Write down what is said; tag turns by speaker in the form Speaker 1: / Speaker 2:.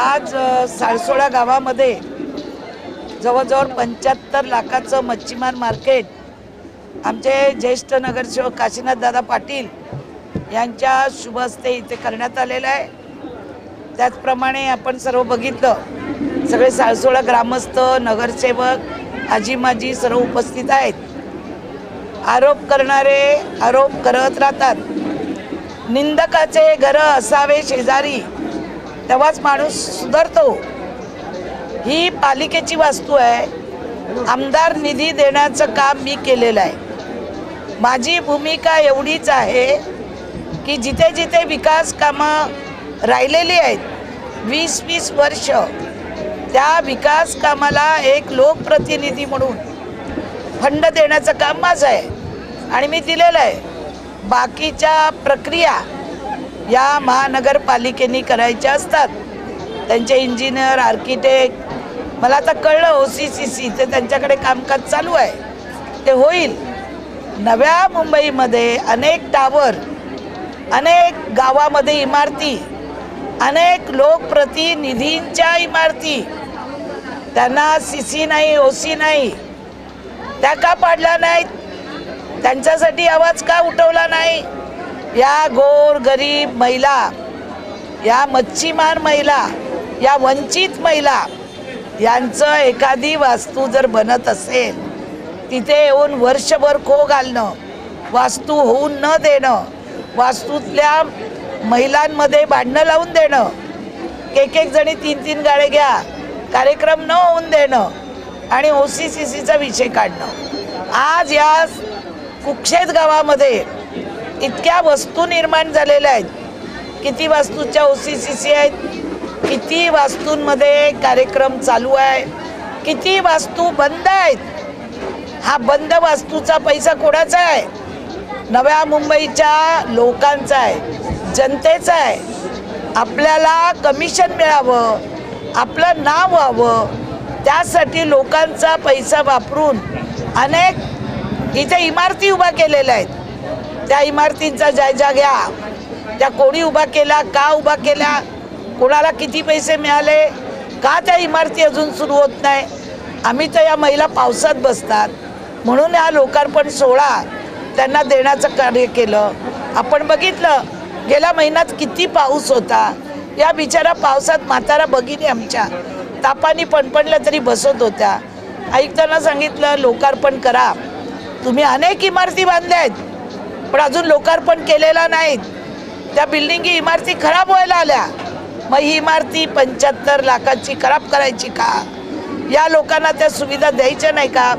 Speaker 1: आज साळसोळा गावामध्ये जवळजवळ पंच्याहत्तर लाखाचं मच्छीमार मार्केट आमचे ज्येष्ठ नगरसेवक काशीनाथ दादा पाटील यांच्या शुभ हस्ते इथे करण्यात आलेलं आहे. त्याचप्रमाणे आपण सर्व बघितलं सगळे साळसोळा ग्रामस्थ नगरसेवक आजी माजी सर्व उपस्थित आहेत. आरोप करणारे आरोप करत राहतात. निंदकाचे घर असावे शेजारी तेव्हाच माणूस सुधारतो. ही पालिकेची वास्तू आहे. आमदार निधी देण्याचं काम मी केलेलं आहे. माझी भूमिका एवढीच आहे की जिथे जिथे विकास कामं राहिलेली आहेत वीस वीस वर्ष त्या विकास कामाला एक लोकप्रतिनिधी म्हणून फंड देण्याचं काम माझं आहे. आणि मी दिलेलं आहे. बाकीच्या प्रक्रिया या महानगरपालिकेने करायच्या असतात. त्यांचे इंजिनियर आर्किटेक्ट मला आता कळलं ओ सी सी सी ते त्यांच्याकडे कामकाज चालू आहे. ते होईल. नव्या मुंबईमध्ये अनेक टावर अनेक गावामध्ये इमारती अनेक लोकप्रतिनिधींच्या इमारती. त्यांना सी सी नाही ओ सी नाही. त्या का पाडल्या नाहीत? त्यांच्यासाठी आवाज का उठवला नाही? या गोर गरीब महिला या मच्छीमार महिला या वंचित महिला यांचं एखादी वास्तू जर बनत असेल तिथे येऊन वर्षभर खो घालणं वास्तू होऊन न देणं वास्तूतल्या महिलांमध्ये भांडणं लावून देणं एक एक जणी तीन तीन गाळे घ्या कार्यक्रम न होऊन देणं आणि ओ सी सी सीचा विषय काढणं. आज या कुक्षेत गावामध्ये इतक्या वस्तू निर्माण झालेल्या आहेत. किती वास्तूच्या ओ सी सी सी आहेत. किती वास्तूंमध्ये कार्यक्रम चालू आहे. किती वास्तू बंद आहेत. हा बंद वास्तूचा पैसा कोणाचा आहे? नव्या मुंबईच्या लोकांचा आहे. जनतेचा आहे. आपल्याला कमिशन मिळावं. आपलं नाव व्हावं. त्यासाठी लोकांचा पैसा वापरून अनेक इथे इमारती उभ्या केलेल्या आहेत. त्या इमारतींचा जायजा घ्या. त्या कोणी उभा केला का उभा केल्या कोणाला किती पैसे मिळाले का त्या इमारती अजून सुरू होत नाही? आम्ही तर या महिला पावसात बसतात. म्हणून हा लोकार्पण सोहळा त्यांना देण्याचं कार्य केलं. आपण बघितलं गेल्या महिन्यात किती पाऊस होता. या बिचारा पावसात म्हातारा भगिनी आमच्या तापानी पणपणल्या तरी बसत होत्या. ऐकताना सांगितलं लोकार्पण करा. तुम्ही अनेक इमारती बांधल्या आहेत पण अजून लोकार्पण केलेला नाहीत. त्या बिल्डिंगी इमारती खराब व्हायला आल्या. मग ही इमारती पंच्याहत्तर लाखाची खराब करायची का? या लोकांना त्या सुविधा द्यायच्या नाही का?